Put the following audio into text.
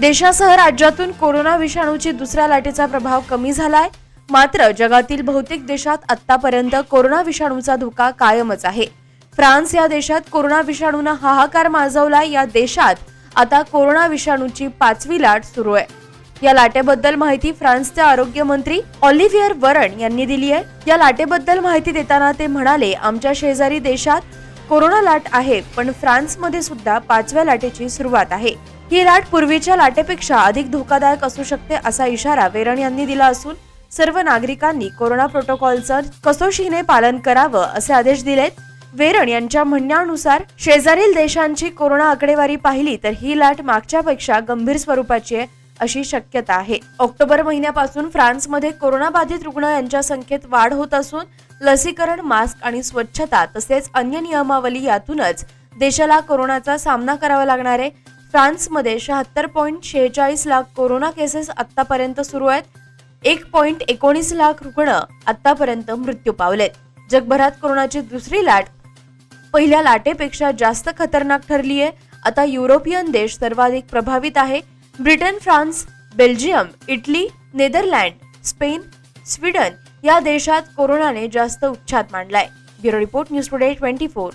देशासह राज्यातून कोरोना विषाणूची दुसऱ्या लाटेचा प्रभाव कमी झालाय. मात्र जगातील बहुतेक देशात आतापर्यंत कोरोना विषाणूचा धोका कायमच आहे. फ्रान्स या देशात कोरोना विषाणूनं हाहाकार माजवला या देशात आता कोरोना विषाणूची पाचवी लाट सुरू आहे. या लाटेबद्दल माहिती फ्रान्सचे आरोग्य मंत्री ऑलिव्हियर वरण यांनी दिली आहे या लाटेबद्दल माहिती देताना ते म्हणाले आमच्या शेजारी देशात कोरोना लाट आहे पण फ्रान्समध्ये सुद्धा पाचव्या लाटेची सुरुवात आहे. ही लाट पूर्वीच्या लाटेपेक्षा अधिक धोकादायक असू शकते असा इशारा वेरण यांनी दिला असून सर्व नागरिकांनी कोरोना प्रोटोकॉलचं कसोशीने पालन करावं असे आदेश दिलेत. वेरण यांच्या म्हणण्यानुसार शेजारील देशांची कोरोना आकडेवारी पाहिली तर ही लाट मागच्यापेक्षा गंभीर स्वरूपाची आहे अशी शक्यता आहे. ऑक्टोबर महिन्यापासून फ्रान्समध्ये कोरोनाबाधित रुग्ण यांच्या संख्येत वाढ होत असून लसीकरण मास्क आणि स्वच्छता तसेच अन्य नियमावली यातूनच देशाला कोरोनाचा सामना करावा लागणार आहे. फ्रान्समध्ये शहात्तर पॉईंट शेहेचाळीस लाख कोरोना केसेस आतापर्यंत सुरू आहेत. एक पॉईंट एकोणीस लाख रुग्ण आतापर्यंत मृत्यू पावलेत. जगभरात कोरोनाची दुसरी लाट पहिल्या लाटेपेक्षा जास्त खतरनाक ठरली आहे आता युरोपियन देश सर्वाधिक प्रभावित आहे. Britain France Belgium Italy Netherland Spain Sweden या देशात कोरोनाने जास्त उच्छाद मांडलाय. Bureau report news today twenty four.